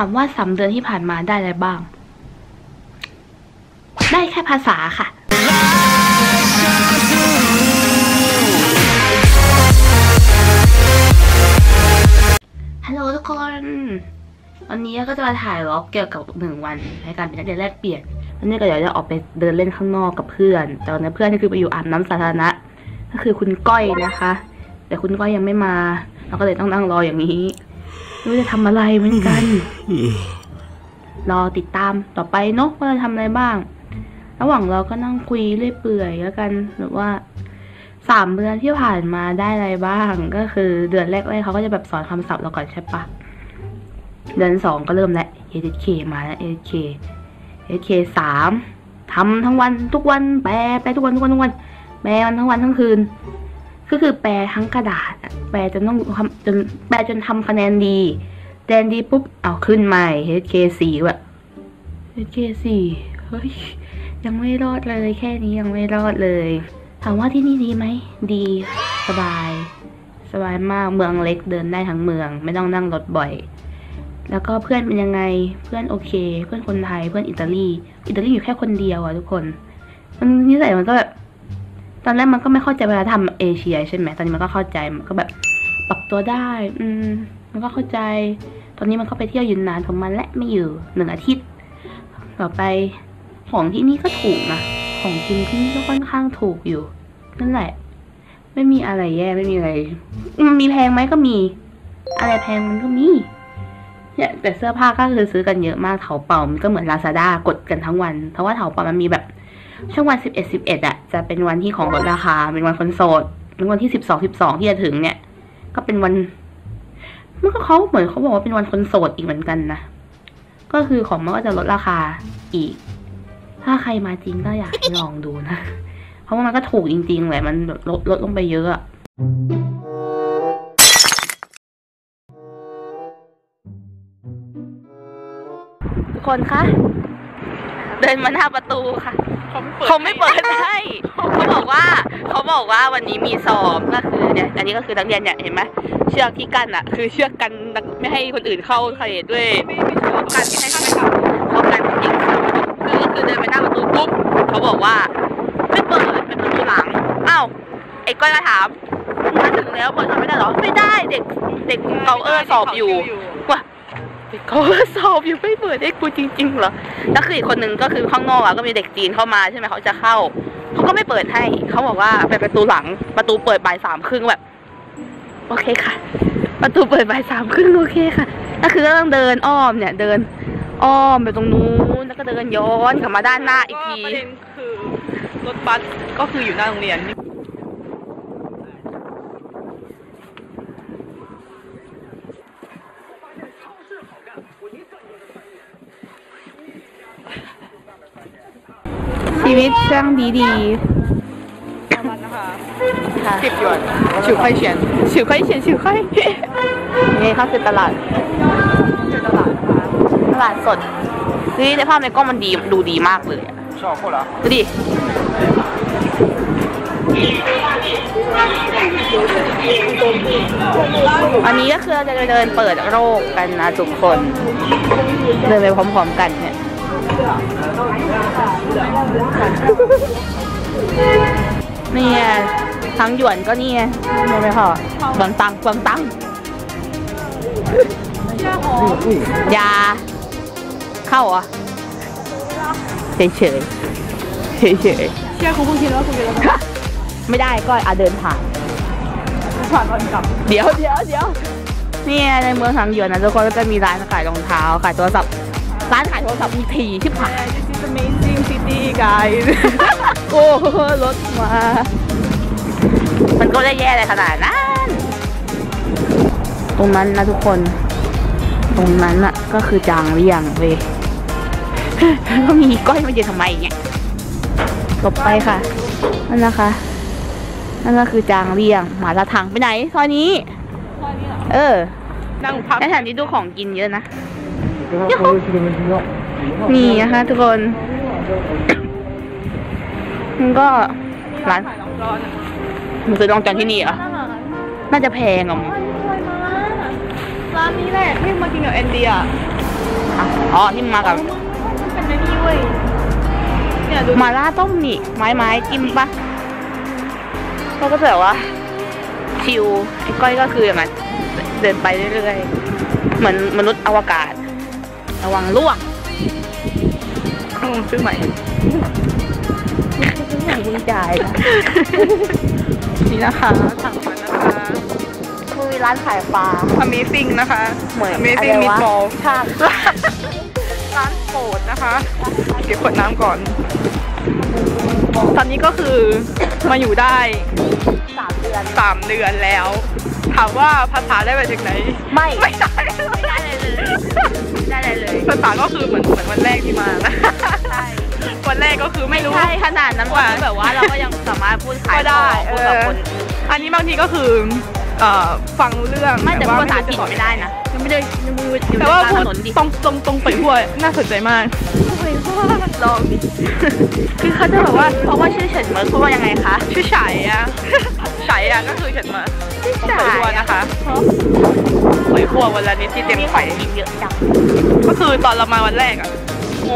ามว่าสามเดือนที่ผ่านมาได้อะไรบ้าง ได้แค่ภาษาค่ะ ฮัลโหลทุกคน วันนี้ก็จะมาถ่ายล็อกเกี่ยวกับหนึ่งวันในการเป็นนักเรียนแลกเปลี่ยน วันนี้ก็เดี๋ยวจะออกไปเดินเล่นข้างนอกกับเพื่อน แต่วันนี้เพื่อนก็คือไปอยู่อาบน้ำสาธารณะ ก็คือคุณก้อยนะคะ แต่คุณก้อยยังไม่มา เราก็เลยต้องนั่งรออย่างนี้ รู้จะทำอะไรเหมือนกัน รอติดตามต่อไปเนาะว่าจะทำอะไรบ้าง ระหว่างเราก็นั่งคุยเรื่อยเปื่อยแล้วกันแบบว่าสามเดือนที่ผ่านมาได้อะไรบ้าง ก็คือเดือนแรกๆเขาก็จะแบบสอนคำศัพท์เราก่อนใช่ปะเดือนสองก็เริ่มแล้ว ADK มาแล้ว ADK ADK สามทำทั้งวันทุกวันแปลแปลทุกวันทุกวันทุกวันแปลมันทั้งวันทั้งคืน ก็คือแปลทั้งกระดาษ แปลจนต้องทำจนแปลจนทำคะแนนดีคะแนนดีปุ๊บ เอาขึ้นใหม่ HK สี่แบบ HK สี่เฮ้ย ยังไม่รอดเลยแค่นี้ยังไม่รอดเลย ถามว่าที่นี่ดีไหม ดีสบาย สบายมากเมืองเล็กเดินได้ทั้งเมือง ไม่ต้องนั่งรถบ่อย แล้วก็เพื่อนเป็นยังไงเพื่อนโอเค เพื่อนคนไทยเพื่อนอิตาลี อิตาลีอยู่แค่คนเดียวอะทุกคนมันนิสัยมันก็แบบ อนแรกมันก็ไม่เข้าใจเวลาทำเอเชียใช่ไหมตอนนี้มันก็เข้าใจมันก็แบบปรับตัวได้ อืม มันก็เข้าใจ ตอนนี้มันก็ไปเที่ยวยุนนานของมันและไม่อยู่หนึ่งอาทิตย์ ต่อไปของที่นี่ก็ถูกนะ ของกินที่นี่ก็ค่อนข้างถูกอยู่ นั่นแหละ ไม่มีอะไรแย่ไม่มีอะไรมมีแพงไหมก็มี อะไรแพงมันก็มีเนี่ยแต่เสื้อผ้าก็คือซื้อกันเยอะมากเถาเป่ามันก็เหมือนลาซาด้ากดกันทั้งวัน เพราะว่าเถาเป่ามันมีแบบ ช่วงวันสิบเอ็ดสิบเอ็ดอะจะเป็นวันที่ของลดราคา เป็นวันคนโสดเป็นวันที่สิบสองสิบสองที่จะถึงเนี่ย ก็เป็นวันมันก็เขาเหมือนเขาบอกว่าเป็นวันคนโสดอีกเหมือนกันนะก็คือของมันก็จะลดราคาอีก ถ้าใครมาจริงก็อยากลองดูนะ เพราะว่ามันก็ถูกจริงๆแหละมันลดลดลงไปเยอะอะทุกคนคะ เดินมาหน้าประตูค่ะ เขาไม่เปิดให้เขาบอกว่าเขาบอกว่าวันนี้มีสอบก็คือเนี่ยอันนี้ก็คือนักเรียนเนี่ยเห็นไหมเชือกที่กั้นอะ คือเชือกกันนักไม่ให้คนอื่นเข้าเขตด้วยกันไม่ให้เข้าไปเขากันจริงคือก็คือเดินไปหน้าประตูปุ๊บเขาบอกว่า ไม่เปิดเป็นประตูหลังอ้าวไอ้ก้อยก็ถามมาถึงแล้วเปิดทำไม่ได้เหรอไม่ได้เด็กเด็กเกาเออสอบอยู่ว่ะ เด็กเกาสอบอยู่ไม่เปิดให้กูจริงๆเหรอแล้วคืออีกคนนึงก็คือข้างนอกอะก็มีเด็กจีนเข้ามาใช่ไหมเขาจะเข้าเขาก็ไม่เปิดให้เขาบอกว่าเป็นประตูหลังประตูเปิดบ่ายสามครึ่งแบบโอเคค่ะ ประตูเปิดบ่ายสามครึ่งโอเคค่ะก็คือก็ต้องเดินอ้อมเนี่ยเดิน อ้อมไปตรงนู้นแล้วก็เดินย้อนกลับมาด้านหน้าอีกทีประเด็นคือรถบัสก็คืออยู่หน้าโรงเรียน ชีวิตช่างดีดีประมาณนะคะๆค่ะสิบหยวนสิบ块钱ฉิวค่อยเฉียนฉิวค่อยนี่เขาคือตลาดคือตลาดนะคะตลาดสดนี่ในภาพในกล้องมันดีดูดีมากเลยอะชอบคนละดูดิอันนี้ก็คือเราจะไปเดินเปิดโรคกันนะทุกคน เดินไปพร้อมๆกันเนี่ย เนี่ยทั้งหยวนก็นี่ไงไม่ไม่พอบางตังบางตังยา เข้าเหรอะเฉยเฉยเฉยเฉยเชื่อคุณผู้ชมแล้วคุณเป็นรถๆไม่ได้ก็อะเดินผ่านผ่านวันกลับ เดี๋ยวเดี๋ยวเดี๋ยวเนี่ยในเมืองทางหยวนนะทุกคนก็จะมีร้านขายรองเท้าขายโทรศัพท์ ร้านขายโทรศัพท์มีถี่ชิบหาย This is amazing city guys โอ้รถมา มันก็ได้แย่เลยขนาดนั้น ตรงนั้นนะทุกคน ตรงนั้นอะก็คือจางเรียงเว้ยก็มีก้อยมาเยอะทำไมเนี่ยหลบไปค่ะ นั่นนะคะ นั่นก็คือจางเรียง หมาละถังไปไหนซอยนี้ เออนั่งพักในแถวนี้ดูของกินเยอะนะ นี่นะคะทุกคนมันก็ร้านขายรองร้อนอะมึงซื้อรองจานที่นี่เหรอ น่าจะแพงอะมึงร้านนี้แหละที่มากินกับแอนเดียอะอ๋อที่มากับเป็นไอ้นี่เว้ยเนี่ยดูหมาล่าต้มนี่ ไม้ไม้จิ้มปะเราก็จะแบบว่าชิวไอ้ก้อยก็คืออย่างนั้นเดินไปเรื่อยๆเหมือนมนุษย์อวกาศ ระวังล่วงอืมซื้อใหม่ซื้อใหม่ดีใจนะนี่นะคะสั่งมานะคะคือร้านขายปลา Amazing นะคะเหมือน Amazing อะไรวะ Meatball ชาติร้านโปรดนะคะเดี๋ยวขวดน้ำก่อน ตอนนี้ก็คือมาอยู่ได้สามเดือนสามเดือนแล้ว ถามว่าภาษาได้มาจากไหน ไม่ ไม่ได้ไม่ได้เลย เลยไม่ได้เลยเลยภาษาก็คือเหมือนเหมือนวันแรกที่มานะใช่วันแรกก็คือไม่รู้ใช่ขนาดนั้นว่าแบบว่าเราก็ยังสามารถพูดขายก็ได้ของพูดกับเออคนอันนี้บางทีก็คือเอ่อฟังรู้เรื่องไม่แต่พูดภาษาว่ถิ่นรู้จะไม่ได้นะยังไม่ได้ยังไม่ได้แต่ว่าถพูดนนดิตรงตรงตรงไปหัวน่าสนใจมากลองดิคือเขาจะแบบว่าเพราะว่าชื่อเฉินเหมินพูดว่ายังไงคะชื่อฉายอะฉายอะก็คือฉันมาต้องไปหัวนะคะ ไปหัววันละนิดที่เต็มมีขไฟองกินเยอะจังก็คือตอนเรามาวันแรกอะ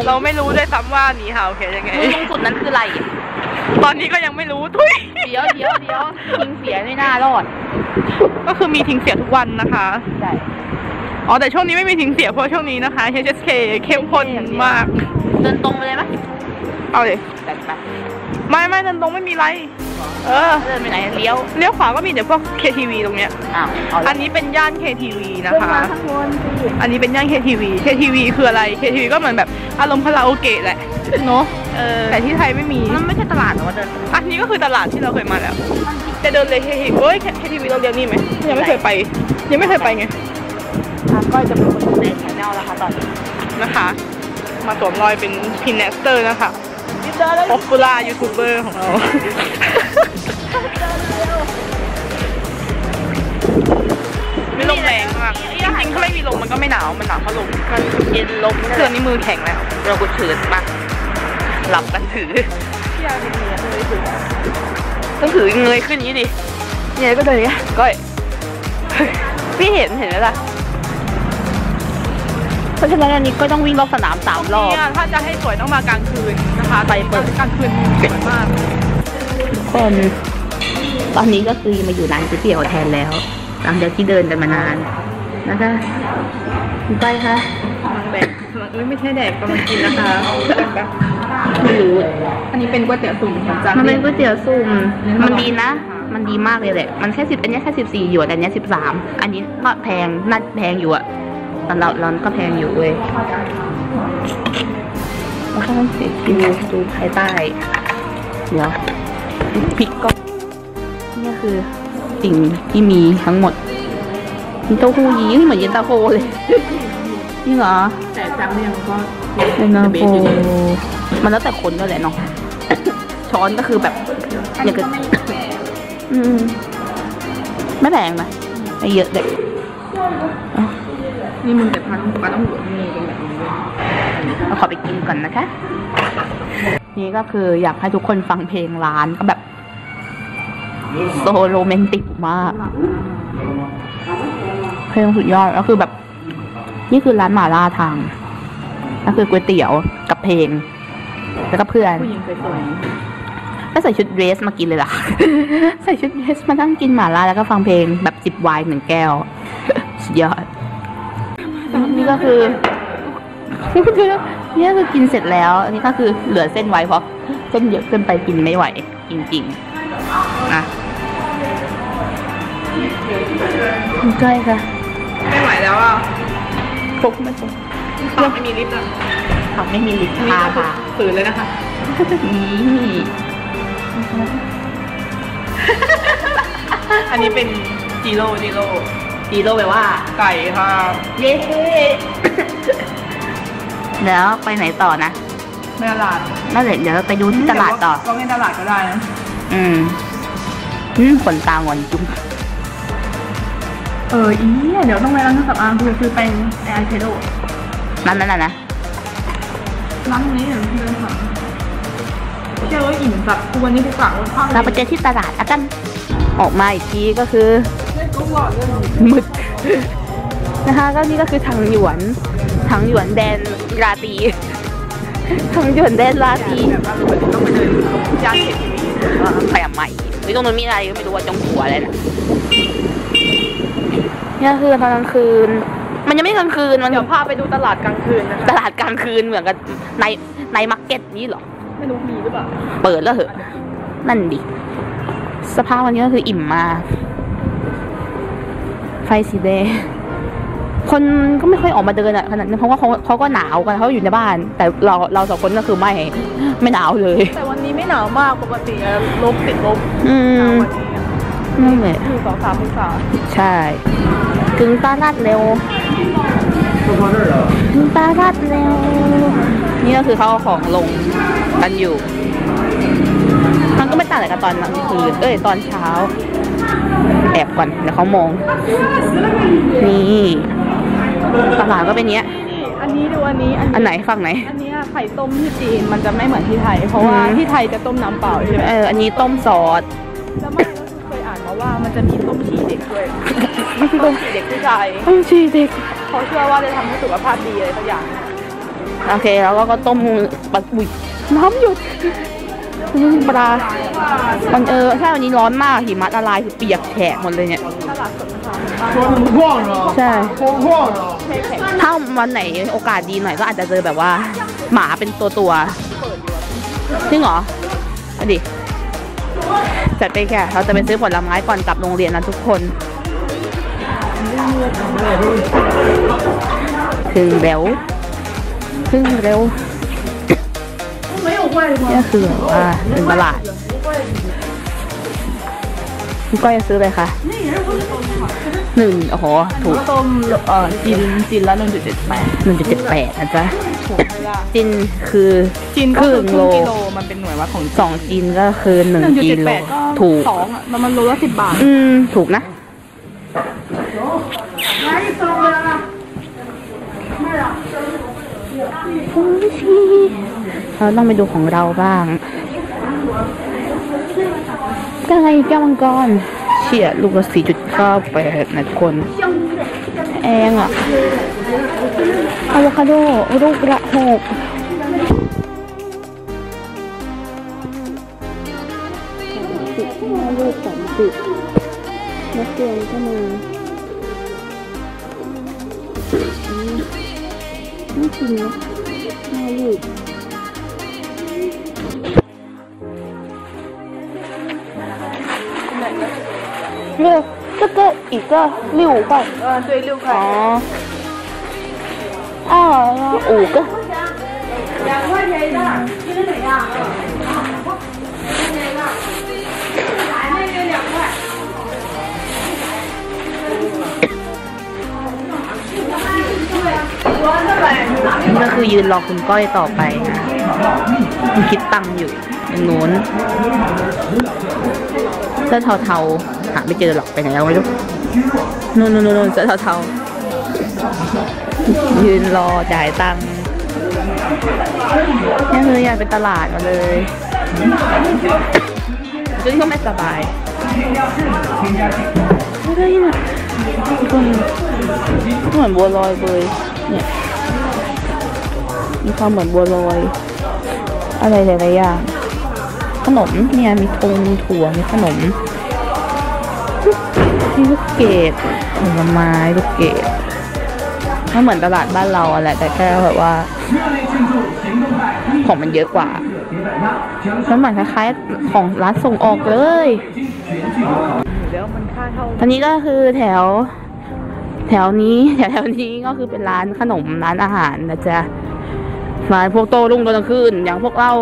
เราไม่รู้ด้วยซ้ำว่าหนีหาวเขียนยังไงมือมงกุฎนั้นคืออะไรตอนนี้ก็ยังไม่รู้ทุยเดี๋ยวเดี๋ยวเดี๋ยวยิงเสียไม่น่ารอด ก็คือมีทิ้งเสียทุกวันนะคะใช่อ๋อแต่ช่วงนี้ไม่มีทิ้งเสียเพราะช่วงนี้นะคะ HSK เข้มข้นมาก เดินตรงไปเลยไหมเอาเลยแบบแบบ ไม่ไม่เดินตรงไม่มีไร เออ เดินไปไหนเลี้ยวเลี้ยวขวาก็มีแต่พวก KTV ตรงเนี้ย อ้าวเอาอันนี้เป็นย่าน KTV นะขึ้นคะมาข้างบนสิอันนี้เป็นย่าน KTV KTV คืออะไร KTV ก็เหมือนแบบอารมณ์คาราโอเกะแหละ เนอะเออแต่ที่ไทยไม่มี มันไม่ใช่ตลาดหรอว่าเดินอันนี้ก็คือตลาดที่เราเคยมาแล้ว จะเดินเลย KTV เฮ้ย KTV เราเรียนนี่ไหมยังไม่เคยไป ยังไม่เคยไปไง อะก้อยจะเป็นคนดูในชแนลแล้วค่ะตอนนี้นะคะ มาสวมรอยเป็นพินเนสเตอร์นะคะเจอแล้ว ป๊อปปูล่ายูทูบเบอร์ของเราไม่ลมแรงมากจริงๆถ้าไม่มีลมมันก็ไม่หนาว มันหนาวเพราะลมมันเย็นลมเครื่องนี้มือแข็งแล้ว เราก็ถือมาหลับกันถือพี่อาเป็นเมียเลยถือต้องถือเงยขึ้นอย่างนี้ดิเนี่ยก็เดินอย่างเงี้ยก้อยพี่เห็นเห็นไหมล่ะเพ ราะฉะนั้นอันนี้ก็ต้องวิ่งรอบสนามสามรอบ เนี่ยถ้าจะให้สวยต้องมากลางคืนนะคะไฟเปิด กลางคืนสวยมาก คนตอนนี้ก็คือมาอยู่ร้านก๋วยเตี๋ยวแทนแล้ว หลังจากที่เดินกันมานานนะคะคุณก้อยคะกำลังแดกกำลังเอ้ยไม่ใช่แดกกำลังกินนะคะไม่รู้ อันนี้เป็นก๋วยเตี๋ยวสุ่มของจังมันเป็นก๋วยเตี๋ยวซุ่ม มันดีนะ มันดีมากเลยแหละ มันแค่สิบอันนี้แค่สิบสี่หยวนแต่อันนี้สิบสาม อันนี้ก็แพงน่าแพงอยู่อะ ตอนเราเราก็แพงอยู่เว้ยแล้วก็ต้องเสียคิวดูภายใต้เดี๋ยวพริกก็นี่คือสิ่งที่มีทั้งหมดมีเต้าหู้ยี้เหมือนเย็นตาโฟเลยนี่เหรอ แต่จังเนี่ยมันก็เย็นตาโฟมันแล้วแต่คนด้วยแหละเนาะช้อนก็คือแบบอย่างกับอืมไม่แพงนะไม่เยอะเด็ก นี่มึงแต่พันปลาต้องหัวมีเป็นแบบนี้เราขอไปกินก่อนนะคะ นี่ก็คืออยากให้ทุกคนฟังเพลงร้านก็แบบ โซโรแมนติกมาก เพลงสุดยอดแล้วคือแบบ นี่คือร้านหมาล่าทางนั่นคือก๋วยเตี๋ยวกับเพลง แล้วก็เพื่อนผู้หญิงสวยก็ใส่ชุดเดรสมากินเลยล่ะ ใส่ชุดเดรสมานั่งกินหมาล่าแล้วก็ฟังเพลงแบบจิบไวน์หนึ่งแก้ว สุดยอด นี่ก็คือนี่ก็คือกินเสร็จแล้วอันนี้ก็คือเหลือเส้นไว้เพราะเส้นเยอะเกินไปกินไม่ไหวจริงๆนะใกล้ค่ะๆไม่ไหวแล้วอะครบไม่ครบปากไม่มีลิฟต์อะเขาไม่มีลิฟต์อันนี้พาก็ค่ะฝืนเลยนะคะนี่อันนี้เป็นจีโร่จีโร่ ดีโลไปว่า ไก่ค่ะเย้แล้วไปไหนต่อนะตลาดนั่นแหละเดี๋ยวเราไปดูที่ตลาดต่อ ก็ไม่ตลาดก็ได้นะ อืมอืมขนตางอนจุ้มเอออีเดี๋ยวต้องไปร้านเครื่องสำอางคือคือเป็นไอไอเทโดนั่นนั่นน่ะนะร้านนี้เดี๋ยวพี่เดินผ่านเชื่ว่าอิ่มแบบทุกวันนี้ทุกฝั่งวันข้าวเราไปเจอที่ตลาดแล้วกันออกมาอีกทีก็คือ เล่นก็หลอดเลยหมึกนะคะก็นี่ก็คือทางหยวนททั้งหยวนแดนราตรีทั้งหยวนแดนราตรีแบบว่าเราต้องไปเดินย่านเขตทีวีแปมใหม่หรือตรงนั้นมีอะไรก็ไม่รู้ว่าจงหัวอะไรนะเนี่ยคือตอนกลางคืน มันยังไม่กลางคืนมันเดี๋ยวพาไปดูตลาดกลางคืนนะคะตลาดกลางคืนเหมือนกับในในมาร์เก็ตนี้เหรอไม่รู้มีหรือเปล่าเปิดแล้วเหรอะนั่นดิสภาพวันนี้ก็คืออิ่มมาก ไฟสีแดง คนก็ไม่ค่อยออกมาเดินอะขนาดนั้นเพราะว่าเขาเขาก็หนาวกันเขาอยู่ในบ้าน แต่เราเราสองคนก็คือไม่ไม่หนาวเลย แต่วันนี้ไม่หนาวมากปกติอะลบติดลบอืหนาวมวันนี้อะนั่นแหละคือสองสามองศาใช่ถึงตลาดเร็วถึงตลาดเร็วนี่ก็คือเขาเอาของลงกันอยู่ มันก็ไม่ต่างอะไรกับตอนกลางคืน เอ้ยตอนเช้า แอบก่อนเดี๋ยวเขามอง นี่ตลาดก็เป็นเนี้ยนี่อันนี้ดูอันนี้อันไหนฝั่งไหน อันเนี้ยไข่ต้มที่จีนมันจะไม่เหมือนที่ไทย เพราะว่าอืม ที่ไทยจะต้มน้ำเปล่าใช่ไหมเอออันนี้ต้มซอสแล้วไม่แล้วคือเคยอ่านมาว่ามันจะมีต้มฉี่เด็กด้วยต้มฉี่เด็กผู้ชายต้มชีเด็ก เขาเชื่อว่าจะทำให้สุขภาพดีอะไรสักอย่างโอเคแล้วก็ต้มปลาอุ้ยน้ำหยุด นี่ปลามันเออใช่วันนี้ร้อนมากหิมะละลายคือเปียกแฉะหมดเลยเนี่ยใช่ถ้าวันไหนโอกาสดีหน่อยก็อาจจะเจอแบบว่า หมาเป็นตัวตัวจริงเหรออดิจัดไปแค่เราจะไปซื้อผลไม้ก่อนกลับโรงเรียนนะทุกคน ถึงแล้วถึงเร็ว นี่คือแบบว่าเป็นตลาดคุณก้อยจะซื้ออะไรคะหนึ่งโอ้โหถูกต้มเอ่อจินจินละหนึ่งจุดเจ็ดแปดหนึ่งจุดเจ็ดแปดนะจ๊ะถูกไหมล่ะจินคือจินคก็รึ่คืองครึ่โลงกิโลมันเป็นหน่วยวัดของสองจินก็คือหนึ่งหนึ่งจุดกิเจ็ดโลแปดก็ถูกสองอะแล้วมันโลละสิบบาท อืม ถูกนะ เราต้องไปดูของเราบ้างก็ไงแก้วมังกรเชี่ยลูกละสี่จุดเก้าแปดนะทุกคนแองอะอะโวคาโดลูกละหกสิบห้าลูกสามสิบนักเรียนก็มาอืมน่ากินนะห้าลูก 个一个六块 เออ对六块哦，二个五个。นี่ก็คือยืนรอคุณก้อยต่อไปนะคุณคิดตังค์อยู่ตรงนู้นเสื้อเทาๆ หาไม่เจอหรอกไปไหนแล้วไม่รู้นู่นนู่นนู่นเสื้อเทาๆยืนรอจ่ายตังค์นี่คือยากไปตลาดมาเลยจุดที่ก็ไม่สบายไม่ได้นะทุกคนเหมือนบัวลอยเลยเนี่ยมีความเหมือนบัวลอย อะไรหลายๆอย่างขนมเนี่ยมีธงมีถั่วมีขนม มีลูกเกดผลไม้ลูกเกดไม่เหมือนตลาดบ้านเราอะแหละแต่แค่แบบว่า ของมันเยอะกว่ามันเหมือนคล้ายๆของร้านส่งออกเลยท่าอันนี้ก็คือแถว แถวนี้แถวแถวนี้ก็คือเป็นร้านขนมร้านอาหารนะจ๊ะร้านพวกโตรุ่งตอนกลางคืนอย่างพวกเรา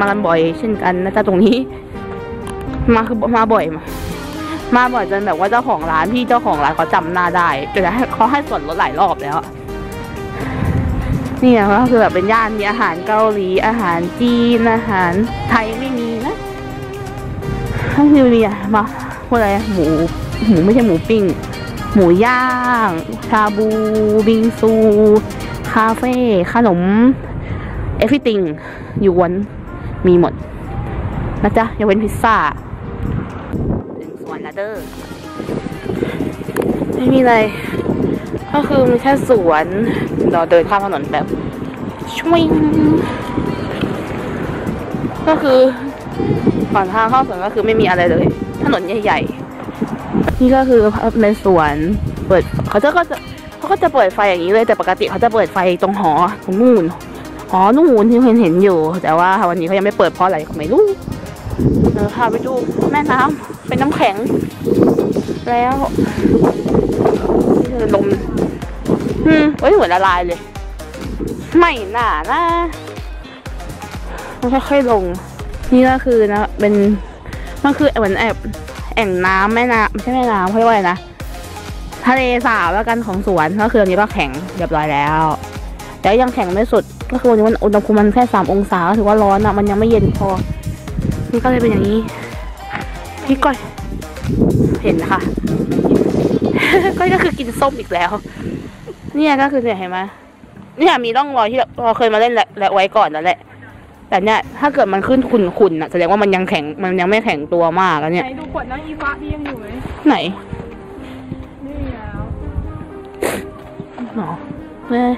มากันบ่อยเช่นกันนะจ๊ะตรงนี้ มาคือมาบ่อยมา มาบ่อยจนแบบว่าเจ้าของร้านพี่เจ้าของร้านเขาจำหน้าได้จนเขาให้ส่วนลดหลายรอบแล้วนี่ยก็คือแบบเป็นย่านมีอาหารเกาหลีอาหารจีนอาหารไทยไม่มีนะก็คือมีอะมาพวกอะไรหมูหมูไม่ใช่หมูปิ้ง หมูย่าง ชาบู บิงซู คาเฟ่ขนม everything ยวนมีหมดนะจ๊ะยกเว้นพิซซ่า เดอร์ไม่มีอะไร ก็คือมีแค่สวนเราเดินข้ามถนนแบบช่วยก็คือก่อนทางเข้าสวนก็คือไม่มีอะไรเลย ถนนใหญ่ๆ นี่ก็คือในสวนเปิดเขาจะก็จะเขาก็จะเปิดไฟอย่างนี้เลยแต่ปกติเขาจะเปิดไฟตรงหอตรงนู่นหอนู่นที่เห็นเห็นอยู่ แต่ว่าวันนี้เขายังไม่เปิดเพราะอะไรก็ไม่รู้ ดี๋ยวพาไปดูแม่น้ำเป็นน้ำแข็ง แล้วนี่คือลมอืมเอ้ยเหมือนละลายเลย ไม่น่านะมันค่อยๆลง นี่ก็คือนะ เป็นมันคือเหมือนแอบแอ่งน้ำแม่น้ำไม่ใช่แม่น้ำเขาเรียกว่าอะไรนะทะเลสาบแล้วกันของสวนก็คืออันนี้ก็แข็งเรียบร้อยแล้ว แต่ยังแข็งไม่สุดก็คือวันนี้มันอุณหภูมิมันแค่สามองศาถือว่าร้อนอะมันยังไม่เย็นพอ นี่ก็เลยเป็นอย่างนี้ พี่ก้อย เห็นนะคะ ก้อยก็คือกินส้มอีกแล้ว เนี่ยก็คือเนี่ยเห็นไหมเนี่ยมีร่องรอยที่เราเคยมาเล่นและและไว้ก่อนแล้วแหละ แต่เนี่ยถ้าเกิดมันขึ้นขุ่นๆน่ะแสดงว่ามันยังแข็งมันยังไม่แข็งตัวมากอะเนี่ยไหนดูขวดน้ำอีฟ้าที่ยังอยู่ไหมไหนนี่แล้วหรอเว้ย